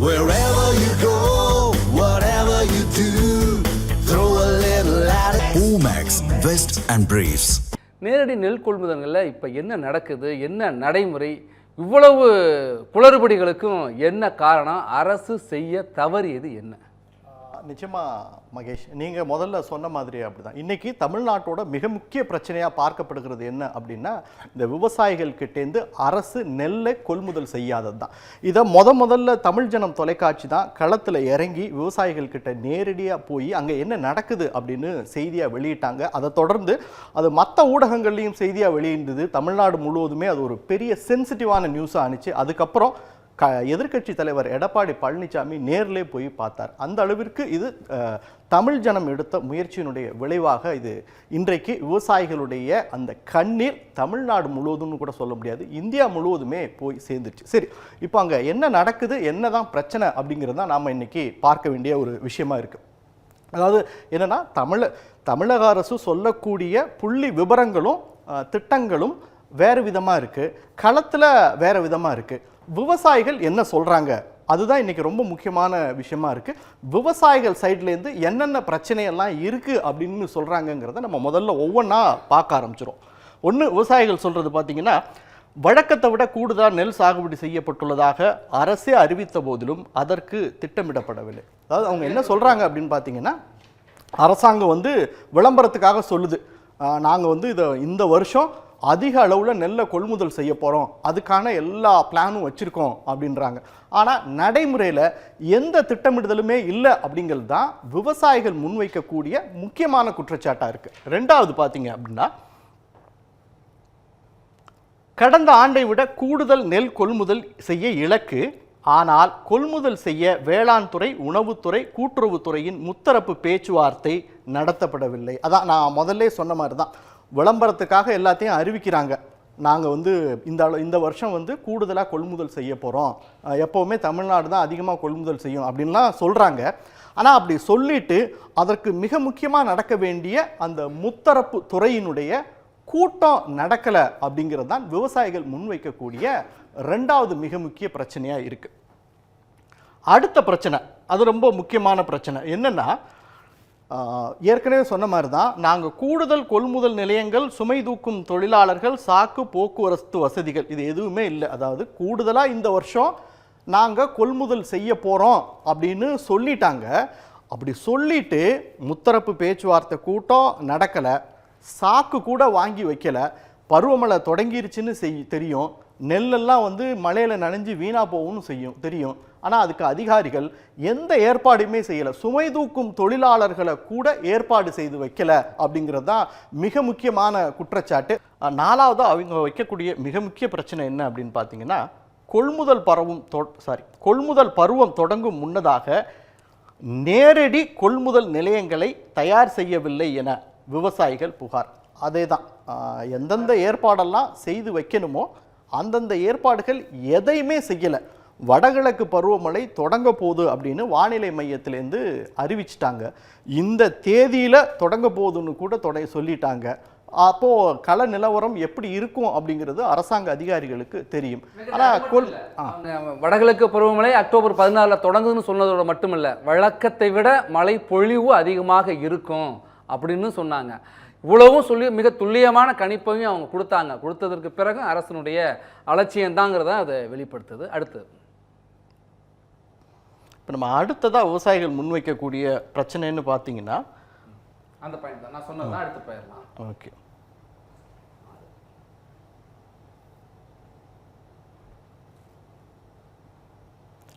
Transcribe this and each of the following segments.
Wherever you go, whatever you do, throw a little at it. Omax, Vest and Briefs. நேரடி நெல் கொள்முதல்களில் இப்போ என்ன நடக்குது என்ன நடைமுறை இவ்வளவு குளறுபடிகளுக்கும் என்ன காரணம் அரசு செய்ய தவறியது என்ன நிச்சயமாக மகேஷ் நீங்கள் முதல்ல சொன்ன மாதிரி அப்படிதான். இன்றைக்கி தமிழ்நாட்டோட மிக முக்கிய பிரச்சனையாக பார்க்கப்படுகிறது என்ன அப்படின்னா இந்த விவசாயிகள் கிட்டேருந்து அரசு நெல்லை கொள்முதல் செய்யாதது தான் இதை முத முதல்ல தமிழ் ஜனம் தொலைக்காட்சி தான் களத்தில் இறங்கி விவசாயிகள் கிட்ட நேரடியாக போய் அங்கே என்ன நடக்குது அப்படின்னு செய்தியாக வெளியிட்டாங்க. அதை தொடர்ந்து அது மற்ற ஊடகங்கள்லேயும் செய்தியாக வெளியிட்டது தமிழ்நாடு முழுவதுமே அது ஒரு பெரிய சென்சிட்டிவான நியூஸாக அனுச்சு அதுக்கப்புறம் க எதிர்க்கட்சி தலைவர் எடப்பாடி பழனிசாமி நேர்லே போய் பார்த்தார். அந்த அளவிற்கு இது தமிழ் ஜனம் எடுத்த முயற்சியினுடைய விளைவாக இது இன்றைக்கு விவசாயிகளுடைய அந்த கண்ணீர் தமிழ்நாடு முழுவதும்னு கூட சொல்ல முடியாது. இந்தியா முழுவதுமே போய் சேர்ந்துச்சு. சரி இப்போ அங்கே என்ன நடக்குது என்னதான் பிரச்சனை அப்படிங்கிறது தான் நாம் இன்றைக்கி பார்க்க வேண்டிய ஒரு விஷயமா இருக்குது அதாவது என்னன்னா தமிழ தமிழக அரசு சொல்லக்கூடிய புள்ளி விவரங்களும் திட்டங்களும் வேறு விதமாக இருக்குது களத்தில் வேறு விதமாக இருக்குது விவசாயிகள் என்ன சொல்கிறாங்க அதுதான் இன்னைக்கு ரொம்ப முக்கியமான விஷயமா இருக்கு. விவசாயிகள் சைட்லேருந்து என்னென்ன பிரச்சனையெல்லாம் இருக்கு அப்படின்னு சொல்கிறாங்கங்கிறத நம்ம முதல்ல ஒவ்வொன்றா பார்க்க ஆரம்பிச்சிடும் ஒன்று விவசாயிகள் சொல்கிறது பார்த்தீங்கன்னா வழக்கத்தை விட கூடுதலாக நெல் சாகுபடி செய்யப்பட்டுள்ளதாக அரசே அறிவித்த போதிலும் அதற்கு திட்டமிடப்படவில்லை. அதாவது அவங்க என்ன சொல்கிறாங்க அப்படின்னு பார்த்தீங்கன்னா அரசாங்கம் வந்து விளம்பரத்துக்காக சொல்லுது. நாங்கள் வந்து இதை இந்த வருஷம் அதிக அளவில் நெல்லை கொள்முதல் செய்ய போகிறோம் அதுக்கான எல்லா பிளானும் வச்சுருக்கோம் அப்படின்றாங்க. ஆனால் நடைமுறையில் எந்த திட்டமிடுதலுமே இல்லை அப்படிங்கிறது தான் விவசாயிகள் முன்வைக்கக்கூடிய முக்கியமான குற்றச்சாட்டாக இருக்குது ரெண்டாவது பார்த்தீங்க அப்படின்னா கடந்த ஆண்டை விட கூடுதல் நெல் கொள்முதல் செய்ய இலக்கு ஆனால் கொள்முதல் செய்ய வேளாண் துறை உணவுத்துறை கூட்டுறவுத்துறையின் முத்தரப்பு பேச்சுவார்த்தை நடத்தப்படவில்லை. அதான் நான் முதல்ல சொன்ன மாதிரி தான் விளம்பரத்துக்காக எல்லாத்தையும் அறிவிக்கிறாங்க. நாங்கள் வந்து இந்த அளவு- இந்த வருஷம் வந்து கூடுதலாக கொள்முதல் செய்ய போகிறோம் எப்போவுமே தமிழ்நாடு தான் அதிகமாக கொள்முதல் செய்யும் அப்படின்லாம் சொல்கிறாங்க ஆனால் அப்படி சொல்லிட்டு அதற்கு மிக முக்கியமாக நடக்க வேண்டிய அந்த முத்தரப்பு துறையினுடைய கூட்டம் நடக்கலை அப்படிங்கிறது தான் விவசாயிகள் முன்வைக்கக்கூடிய ரெண்டாவது மிக முக்கிய பிரச்சனையாக இருக்குது அடுத்த பிரச்சனை அது ரொம்ப முக்கியமான பிரச்சனை. என்னென்னா ஏற்கனவே சொன்ன மாதிரி தான் நாங்கள் கூடுதல் கொள்முதல் நிலையங்கள் சுமை தூக்கும் தொழிலாளர்கள் சாக்கு போக்குவரத்து வசதிகள் இது எதுவுமே இல்லை. அதாவது கூடுதலாக இந்த வருஷம் நாங்கள் கொள்முதல் செய்ய போகிறோம் அப்படின்னு சொல்லிட்டாங்க. அப்படி சொல்லிட்டு முத்தரப்பு பேச்சுவார்த்தை கூட்டம் நடக்கலை. சாக்கு கூட வாங்கி வைக்கல. பருவமழை தொடங்கிருச்சுன்னு செய் தெரியும். நெல்லெல்லாம் வந்து மழையில் நனைஞ்சு வீணாக போகும்னு செய்யும் தெரியும். ஆனால் அதுக்கு அதிகாரிகள் எந்த ஏற்பாடுமே செய்யலை. சுமை தூக்கும் தொழிலாளர்களை கூட ஏற்பாடு செய்து வைக்கல அப்படிங்கிறது தான் மிக முக்கியமான குற்றச்சாட்டு. நாலாவது அவங்க வைக்கக்கூடிய மிக முக்கிய பிரச்சனை என்ன அப்படின்னு பார்த்தீங்கன்னா கொள்முதல் பருவம் சாரி கொள்முதல் பருவம் தொடங்கும் முன்னதாக நேரடி கொள்முதல் நிலையங்களை தயார் செய்யவில்லை என விவசாயிகள் புகார். அதே தான். எந்தெந்த ஏற்பாடெல்லாம் செய்து வைக்கணுமோ அந்தந்த ஏற்பாடுகள் எதையுமே செய்யலை. வடகிழக்கு பருவமழை தொடங்க போகுது அப்படின்னு வானிலை மையத்திலேருந்து அறிவிச்சிட்டாங்க. இந்த தேதியில் தொடங்க போகுதுன்னு கூட தொட சொல்லிட்டாங்க. அப்போது கள நிலவரம் எப்படி இருக்கும் அப்படிங்கிறது அரசாங்க அதிகாரிகளுக்கு தெரியும். ஆனால் அவங்க வடகிழக்கு பருவமழை அக்டோபர் பதினாலில் தொடங்குதுன்னு சொன்னதோட மட்டுமில்ல வழக்கத்தை விட மழை பொழிவு அதிகமாக இருக்கும் அப்படின்னு சொன்னாங்க. இவ்வளவும் சொல்லி மிக துல்லியமான கணிப்பையும் அவங்க கொடுத்தாங்க. கொடுத்ததற்கு பிறகு அரசனுடைய அலட்சியம்தாங்கிறத அதை வெளிப்படுத்துது. அடுத்து இப்போ நம்ம அடுத்ததாக விவசாயிகள் முன்வைக்கக்கூடிய பிரச்சனைன்னு பார்த்தீங்கன்னா அந்த பாயிண்ட் தான். நான் சொன்னது தான் அடுத்து போயிடலாம். ஓகே.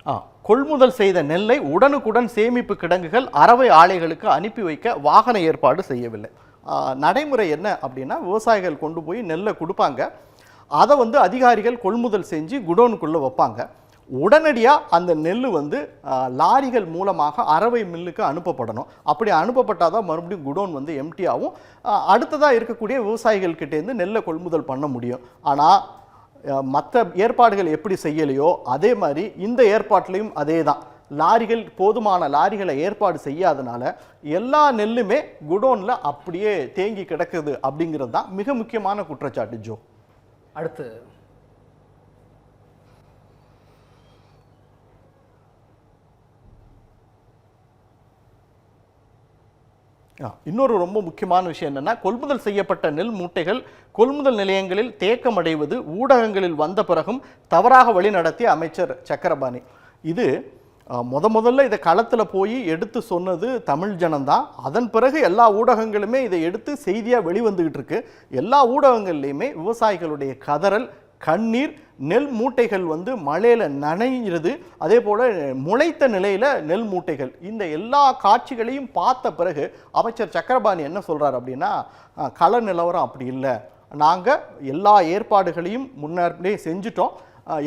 ஆ கொள்முதல் செய்த நெல்லை உடனுக்குடன் சேமிப்பு கிடங்குகள் அரவை ஆலைகளுக்கு அனுப்பி வைக்க வாகன ஏற்பாடு செய்யவில்லை. நடைமுறை என்ன அப்படின்னா விவசாயிகள் கொண்டு போய் நெல்லை கொடுப்பாங்க. அதை வந்து அதிகாரிகள் கொள்முதல் செஞ்சு குடோனுக்குள்ளே வைப்பாங்க. உடனடியாக அந்த நெல் வந்து லாரிகள் மூலமாக அரவை மில்லுக்கு அனுப்பப்படணும். அப்படி அனுப்பப்பட்டால் தான் மறுபடியும் குடோன் வந்து எம்டி ஆகும் அடுத்ததாக இருக்கக்கூடிய விவசாயிகள் கிட்டேருந்து நெல்லை கொள்முதல் பண்ண முடியும். ஆனால் மற்ற ஏற்பாடுகள் எப்படி செய்யலையோ அதே மாதிரி இந்த ஏற்பாட்டிலையும் அதே தான் லாரிகள் போதுமான லாரிகளை ஏற்பாடு செய்யாதனால எல்லா நெல்லுமே குடோனில் அப்படியே தேங்கி கிடக்குது அப்படிங்கிறது தான் மிக முக்கியமான குற்றச்சாட்டு ஜோ. அடுத்து இன்னொரு ரொம்ப முக்கியமான விஷயம் என்னன்னா கொள்முதல் செய்யப்பட்ட நெல் மூட்டைகள் கொள்முதல் நிலையங்களில் தேக்கமடைவது ஊடகங்களில் வந்த பிறகும் தவறாக வழிநடத்திய அமைச்சர் சக்கரபாணி. இது முத முதல்ல இதை களத்தில் போய் எடுத்து சொன்னது தமிழ் ஜனம்தான். அதன் பிறகு எல்லா ஊடகங்களுமே இதை எடுத்து செய்தியாக வெளிவந்துகிட்டு இருக்கு. எல்லா ஊடகங்கள்லையுமே விவசாயிகளுடைய கதறல் கண்ணீர் நெல் மூட்டைகள் வந்து மழையில் நனைகிறது அதே போல் முளைத்த நிலையில் நெல் மூட்டைகள். இந்த எல்லா காட்சிகளையும் பார்த்த பிறகு அமைச்சர் சக்கரபாணி என்ன சொல்கிறார் அப்படின்னா கள நிலவரம் அப்படி இல்லை. நாங்கள் எல்லா ஏற்பாடுகளையும் முன்னாடியே செஞ்சுட்டோம்.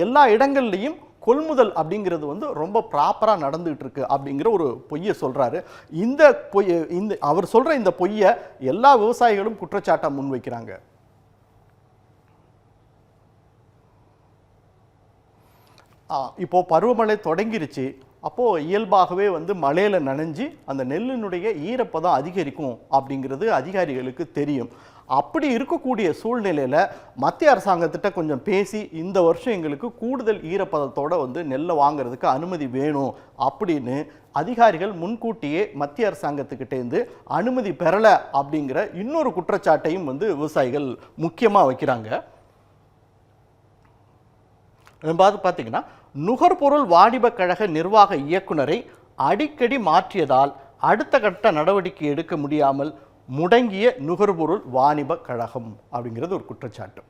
எல்லா இடங்கள்லையும் கொள்முதல் அப்படிங்கிறது வந்து ரொம்ப ப்ராப்பராக நடந்துகிட்டு இருக்கு அப்படிங்கிற ஒரு பொய்யை சொல்கிறாரு இந்த பொய் இந்த அவர் சொல்கிற இந்த பொய்யை எல்லா விவசாயிகளும் குற்றச்சாட்டை முன்வைக்கிறாங்க. இப்போது பருவமழை தொடங்கிருச்சு. அப்போது இயல்பாகவே வந்து மழையில் நனைஞ்சு அந்த நெல்லினுடைய ஈரப்பதம் அதிகரிக்கும் அப்படிங்கிறது அதிகாரிகளுக்கு தெரியும். அப்படி இருக்கக்கூடிய சூழ்நிலையில் மத்திய அரசாங்கத்திட்ட கொஞ்சம் பேசி இந்த வருஷம் எங்களுக்கு கூடுதல் ஈரப்பதத்தோட வந்து நெல்லை வாங்குறதுக்கு அனுமதி வேணும் அப்படின்னு அதிகாரிகள் முன்கூட்டியே மத்திய அரசாங்கத்துக்கிட்டேருந்து அனுமதி பெறலை அப்படிங்கிற இன்னொரு குற்றச்சாட்டையும் வந்து விவசாயிகள் முக்கியமாக வைக்கிறாங்க. பார்த்து பார்த்தீங்கன்னா நுகர்பொருள் வாணிபக் கழக நிர்வாக இயக்குனரை அடிக்கடி மாற்றியதால் அடுத்த கட்ட நடவடிக்கை எடுக்க முடியாமல் முடங்கிய நுகர்பொருள் வாணிப கழகம் அப்படிங்கிறது ஒரு குற்றச்சாட்டு.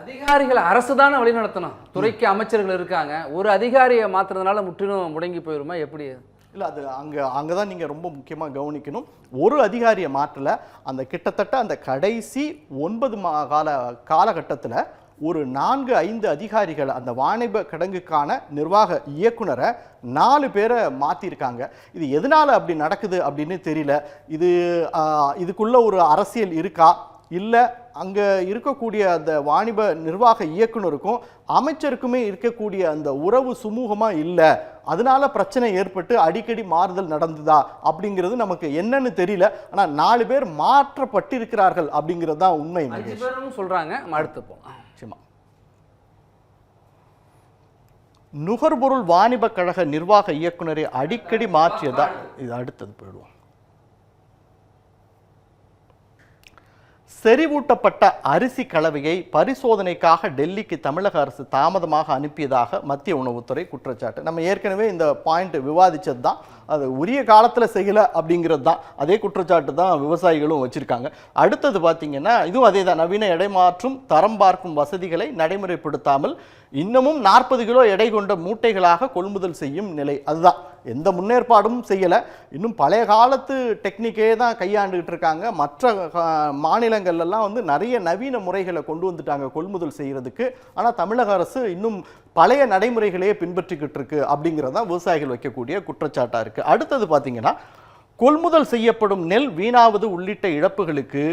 அதிகாரிகள் அரசு தானே வழிநடத்தணும் துறைக்கு அமைச்சர்கள் இருக்காங்க. ஒரு அதிகாரியை மாத்துறதுனால முற்றிலும் முடங்கி போயிருமா? எப்படி? இல்லை அது அங்கே அங்கே தான் நீங்கள் ரொம்ப முக்கியமாக கவனிக்கணும். ஒரு அதிகாரியை மாற்றல. அந்த கிட்டத்தட்ட அந்த கடைசி ஒன்பது மா கால காலகட்டத்தில் ஒரு நான்கு ஐந்து அதிகாரிகள் அந்த வாணிப கிடங்குக்கான நிர்வாக இயக்குனரை நாலு பேரை மாற்றிருக்காங்க இது எதனால் அப்படி நடக்குது அப்படின்னு தெரியல. இது இதுக்குள்ளே இதுக்குள்ள ஒரு அரசியல் இருக்கா? இல்லை அங்கே இருக்கக்கூடிய அந்த வாணிப நிர்வாக இயக்குனருக்கும் அமைச்சருக்குமே இருக்கக்கூடிய அந்த உறவு சுமூகமாக இல்லை. அதனால பிரச்சனை ஏற்பட்டு அடிக்கடி மாறுதல் நடந்ததா அப்படிங்கிறது நமக்கு என்னன்னு தெரியல. ஆனால் நாலு பேர் மாற்றப்பட்டிருக்கிறார்கள் அப்படிங்கிறது தான் உண்மை அடுத்து போலாம். நிச்சயமா. நுகர்பொருள் வாணிப கழக நிர்வாக இயக்குனரை அடிக்கடி மாற்றியதா? இது அடுத்தது போயிடுவோம். செறிவூட்டப்பட்ட அரிசி கலவையை பரிசோதனைக்காக டெல்லிக்கு தமிழக அரசு தாமதமாக அனுப்பியதாக மத்திய உணவுத்துறை குற்றச்சாட்டு. நம்ம ஏற்கனவே இந்த பாயிண்ட் விவாதிச்சது தான் அது உரிய காலத்தில் செய்யலை அப்படிங்கிறது தான் அதே குற்றச்சாட்டு தான் விவசாயிகளும் வச்சுருக்காங்க. அடுத்தது பார்த்திங்கன்னா இதுவும் அதே தான் நவீன எடை மாற்றும் தரம் பார்க்கும் வசதிகளை நடைமுறைப்படுத்தாமல் இன்னமும் நாற்பது கிலோ எடை கொண்ட மூட்டைகளாக கொள்முதல் செய்யும் நிலை. அதுதான். எந்த முன்னேற்பாடும் செய்யலை. இன்னும் பழைய காலத்து டெக்னிக்கே தான் கையாண்டுகிட்டு இருக்காங்க. மற்ற மாநிலங்கள்லாம் வந்து நிறைய நவீன முறைகளை கொண்டு வந்துட்டாங்க கொள்முதல் செய்கிறதுக்கு ஆனால் தமிழக அரசு இன்னும் பழைய நடைமுறைகளையே பின்பற்றிக்கிட்டு இருக்கு அப்படிங்கிறது தான் விவசாயிகள் வைக்கக்கூடிய குற்றச்சாட்டாக இருக்குது அடுத்தது பார்த்தீங்கன்னா கொள்முதல் செய்யப்படும் நெல் வீணாவது உள்ளிட்ட இழப்புகளுக்கு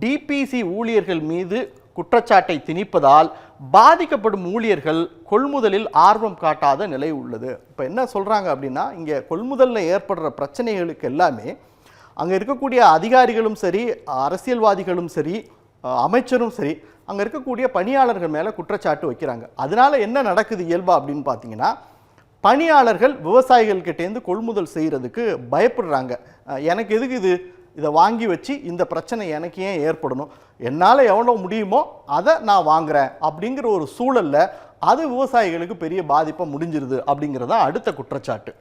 டிபிசி ஊழியர்கள் மீது குற்றச்சாட்டை திணிப்பதால் பாதிக்கப்படும் ஊழியர்கள் கொள்முதலில் ஆர்வம் காட்டாத நிலை உள்ளது. இப்போ என்ன சொல்கிறாங்க அப்படின்னா இங்கே கொள்முதலில் ஏற்படுற பிரச்சனைகளுக்கு எல்லாமே அங்கே இருக்கக்கூடிய அதிகாரிகளும் சரி அரசியல்வாதிகளும் சரி அமைச்சரும் சரி அங்கே இருக்கக்கூடிய பணியாளர்கள் மேலே குற்றச்சாட்டு வைக்கிறாங்க. அதனால் என்ன நடக்குது இயல்பா அப்படின்னு பார்த்தீங்கன்னா பணியாளர்கள் விவசாயிகள் கிட்டேருந்து கொள்முதல் செய்கிறதுக்கு பயப்படுறாங்க. எனக்கு எதுக்கு இது? இதை வாங்கி வச்சு இந்த பிரச்சனை எனக்கு ஏன் ஏற்படணும்? என்னால் எவ்வளோ முடியுமோ அதை நான் வாங்குறேன் அப்படிங்கிற ஒரு சூழல்ல அது விவசாயிகளுக்கு பெரிய பாதிப்பை முடிஞ்சிருது அப்படிங்கிறது தான் அடுத்த குற்றச்சாட்டு.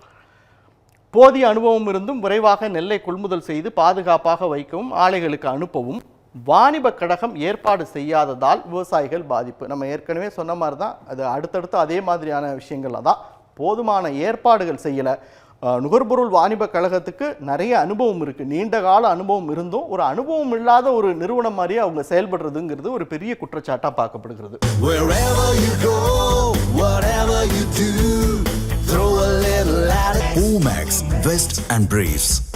போதிய அனுபவம் இருந்தும் விரைவாக நெல்லை கொள்முதல் செய்து பாதுகாப்பாக வைக்கவும் ஆலைகளுக்கு அனுப்பவும் வாணிப கழகம் ஏற்பாடு செய்யாததால் விவசாயிகள் பாதிப்பு. நம்ம ஏற்கனவே சொன்ன மாதிரி தான் அது அடுத்தடுத்து அதே மாதிரியான விஷயங்கள்ல தான் போதுமான ஏற்பாடுகள் செய்யலை. நுகர்பொருள் வாணிப கழகத்துக்கு நிறைய அனுபவம் இருக்குது நீண்ட கால அனுபவம் இருந்தும் ஒரு அனுபவம் இல்லாத ஒரு நிறுவனம் மாதிரியே அவங்க செயல்படுறதுங்கிறது ஒரு பெரிய குற்றச்சாட்டாக பார்க்கப்படுகிறது. Omax, Vest and Briefs.